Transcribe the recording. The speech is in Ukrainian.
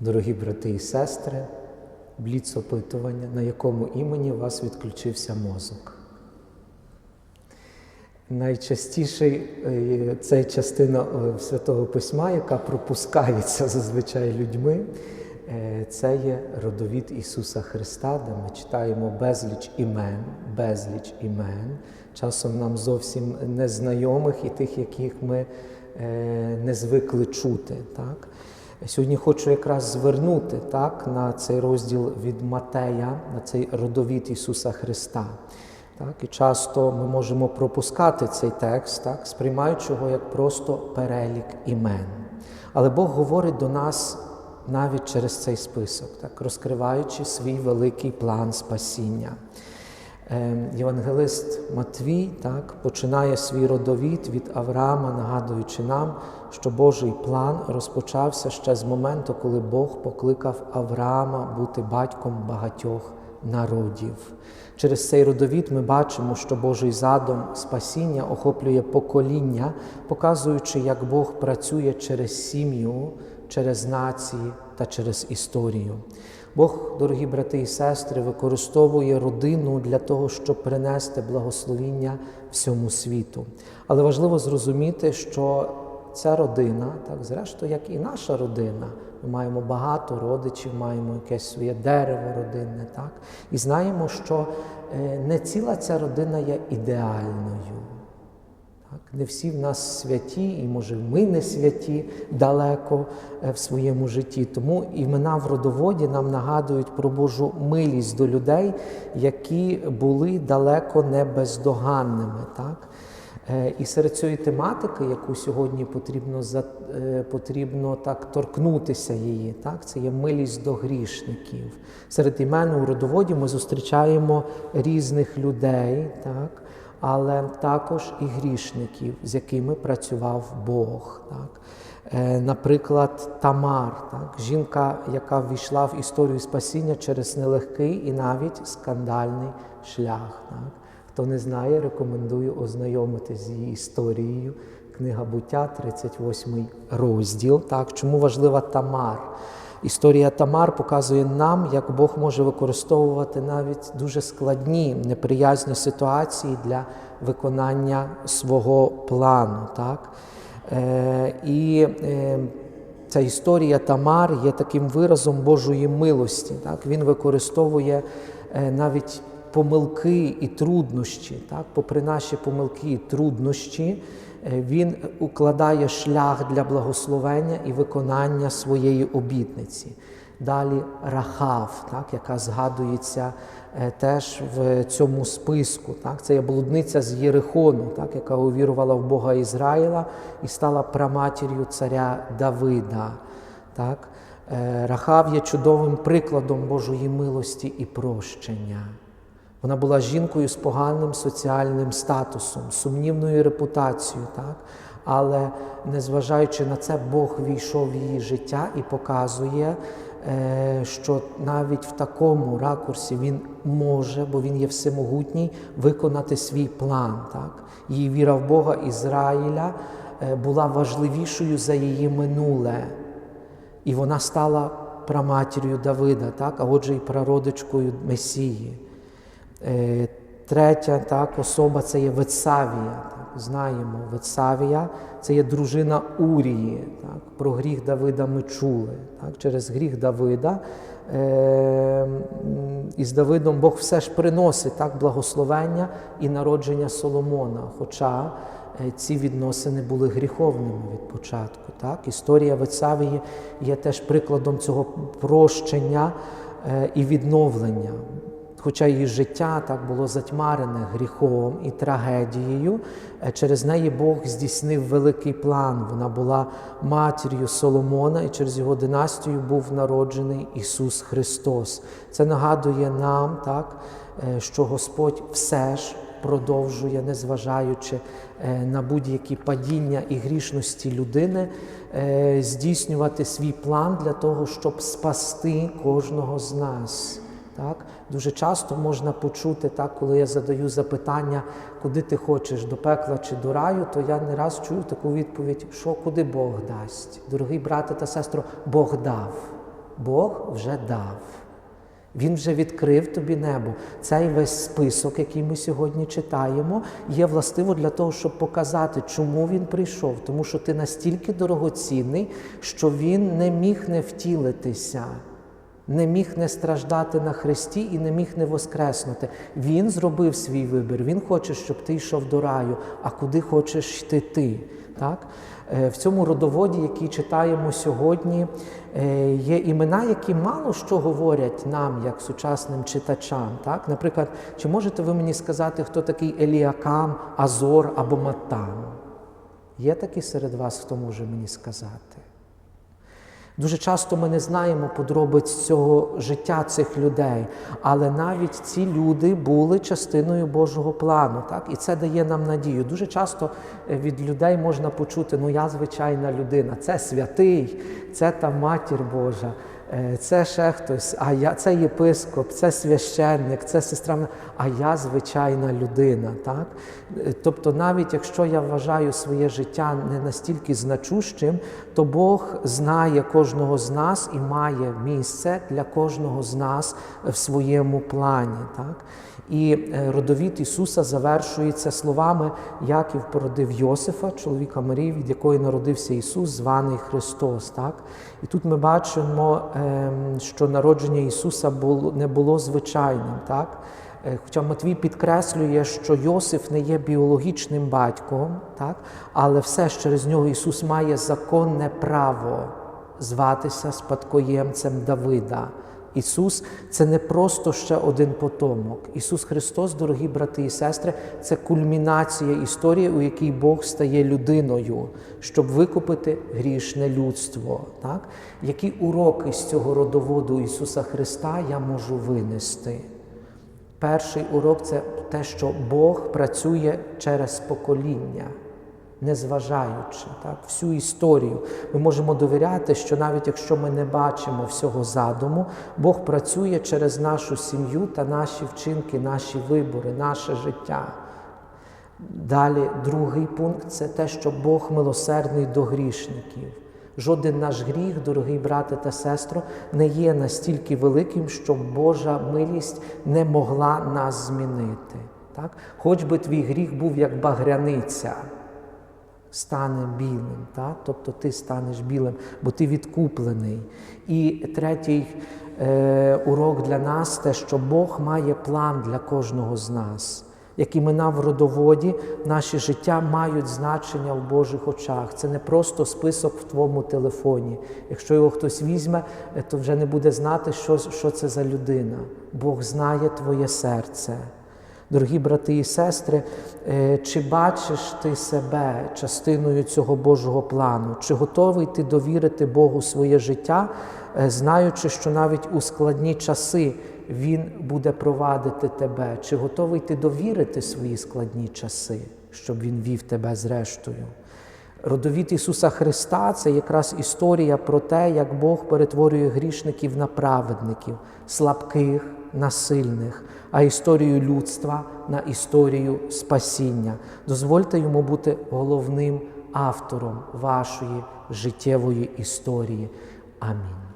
Дорогі брати і сестри, бліц опитування, на якому імені у вас відключився мозок. Найчастіший е, це частина е, Святого Письма, яка пропускається зазвичай людьми. Е, Це є родовід Ісуса Христа, де ми читаємо безліч імен, безліч імен, часом нам зовсім незнайомих і тих, яких ми е, не звикли чути. Так? Сьогодні хочу якраз звернути так, на цей розділ від Матея, на цей родовід Ісуса Христа. Так, І часто ми можемо пропускати цей текст, так, сприймаючи його як просто перелік імен. Але Бог говорить до нас навіть через цей список, так, розкриваючи свій великий план спасіння. Ем, Євангелист Матвій так, починає свій родовід від Авраама, нагадуючи нам, що Божий план розпочався ще з моменту, коли Бог покликав Авраама бути батьком багатьох народів. Через цей родовід ми бачимо, що Божий задум спасіння охоплює покоління, показуючи, як Бог працює через сім'ю, через нації та через історію. Бог, дорогі брати і сестри, використовує родину для того, щоб принести благословіння всьому світу. Але важливо зрозуміти, що ця родина, так, зрештою, як і наша родина, ми маємо багато родичів, маємо якесь своє дерево родинне, так? і знаємо, що е, не ціла ця родина є ідеальною. Не всі в нас святі, і може ми не святі далеко е, в своєму житті. Тому імена в родоводі нам нагадують про Божу милість до людей, які були далеко не бездоганними. Так? Е, І серед цієї тематики, яку сьогодні потрібно е, потрібно так торкнутися її, так це є милість до грішників. Серед імен у родоводі ми зустрічаємо різних людей, так, але також і грішників, з якими працював Бог. Так. Е, Наприклад, Тамар, так, жінка, яка ввійшла в історію спасіння через нелегкий і навіть скандальний шлях. Так. Хто не знає, рекомендую ознайомитися з її історією. Книга буття, 38 розділ. Так, чому важлива Тамар? Історія Тамар показує нам, як Бог може використовувати навіть дуже складні неприязні ситуації для виконання свого плану. Так? Е, і е, ця історія Тамар є таким виразом Божої милості. Так? Він використовує е, навіть помилки і труднощі, так? попри наші помилки і труднощі, він укладає шлях для благословення і виконання своєї обітниці. Далі Рахав, так, яка згадується е, теж в цьому списку. Так, це є блудниця з Єрихону, так, яка увірувала в Бога Ізраїла і стала праматір'ю царя Давида. Так. Е, Рахав є чудовим прикладом Божої милості і прощення. Вона була жінкою з поганим соціальним статусом, сумнівною репутацією, так? але незважаючи на це, Бог війшов в її життя і показує, е, що навіть в такому ракурсі він може, бо він є всемогутній, виконати свій план. Так? Її віра в Бога Ізраїля е, була важливішою за її минуле. І вона стала праматір'ю Давида, так? а отже, і прародичкою Месії. Е, Третя так, особа це є Вецавія. Так, знаємо, Вецавія це є дружина Урії. Так, про гріх Давида ми чули. Так, через гріх Давида е, із Давидом Бог все ж приносить так, благословення і народження Соломона. Хоча е, ці відносини були гріховними від початку. Так? Історія Вецавії є теж прикладом цього прощення е, і відновлення. Хоча її життя так було затьмарене гріхом і трагедією, е, через неї Бог здійснив великий план. Вона була матір'ю Соломона, і через його династію був народжений Ісус Христос. Це нагадує нам, так, е, що Господь все ж продовжує, незважаючи е, на будь-які падіння і грішності людини, здійснювати свій план для того, щоб спасти кожного з нас. Так? Дуже часто можна почути, так, коли я задаю запитання, куди ти хочеш, до пекла чи до раю, то я не раз чую таку відповідь, що куди Бог дасть. Дорогий брате та сестро, Бог дав. Бог вже дав. Він вже відкрив тобі небо. Цей весь список, який ми сьогодні читаємо, є властиво для того, щоб показати, чому він прийшов. Тому що ти настільки дорогоцінний, що він не міг не втілитися, не міг не страждати на Христі і не міг не воскреснути. Він зробив свій вибір. Він хоче, щоб ти йшов до раю, а куди хочеш йти ти. Так? Е, В цьому родоводі, який читаємо сьогодні, е, є імена, які мало що говорять нам, як сучасним читачам. Так? Наприклад, чи можете ви мені сказати, хто такий Еліакам, Азор або Матан? Є такі серед вас, хто може мені сказати? Дуже часто ми не знаємо подробиць цього життя цих людей, але навіть ці люди були частиною Божого плану, так? і це дає нам надію. Дуже часто е, від людей можна почути, ну я звичайна людина, це святий, це та матір Божа, це ще хтось, а я це єпископ, це священник, це сестра, а я звичайна людина. Так? Е, Тобто, навіть якщо я вважаю своє життя не настільки значущим, то Бог знає кожного з нас і має місце для кожного з нас в своєму плані. Так? І е, родовід Ісуса завершується словами: Яків породив Йосифа, чоловіка Марії, від якої народився Ісус, званий Христос. Так? І тут ми бачимо, що народження Ісуса не було звичайним. Так? Е, Хоча Матвій підкреслює, що Йосиф не є біологічним батьком, так? але все ж через нього Ісус має законне право зватися спадкоємцем Давида. Ісус це не просто ще один потомок. Ісус Христос, дорогі брати і сестри, це кульмінація історії, у якій Бог стає людиною, щоб викупити грішне людство. Так? Які уроки з цього родоводу Ісуса Христа я можу винести? Перший урок це те, що Бог працює через покоління, незважаючи так, всю історію. Ми можемо довіряти, що навіть якщо ми не бачимо всього задуму, Бог працює через нашу сім'ю та наші вчинки, наші вибори, наше життя. Далі, другий пункт це те, що Бог милосердний до грішників. Жоден наш гріх, дорогий брате та сестро, не є настільки великим, щоб Божа милість не могла нас змінити. Так? Хоч би твій гріх був як багряниця, стане білим, так? тобто ти станеш білим, бо ти відкуплений. І третій е, урок для нас те, що Бог має план для кожного з нас. Як імена в родоводі, наші життя мають значення в Божих очах. Це не просто список в твоєму телефоні. Якщо його хтось візьме, е, то вже не буде знати, що, що це за людина. Бог знає твоє серце. Дорогі брати і сестри, е, чи бачиш ти себе частиною цього Божого плану? Чи готовий ти довірити Богу своє життя, е, знаючи, що навіть у складні часи Він буде провадити тебе? Чи готовий ти довірити свої складні часи, щоб Він вів тебе зрештою? Родовід Ісуса Христа це якраз історія про те, як Бог перетворює грішників на праведників, слабких на сильних, а історію людства на історію спасіння. Дозвольте йому бути головним автором вашої життєвої історії. Амінь.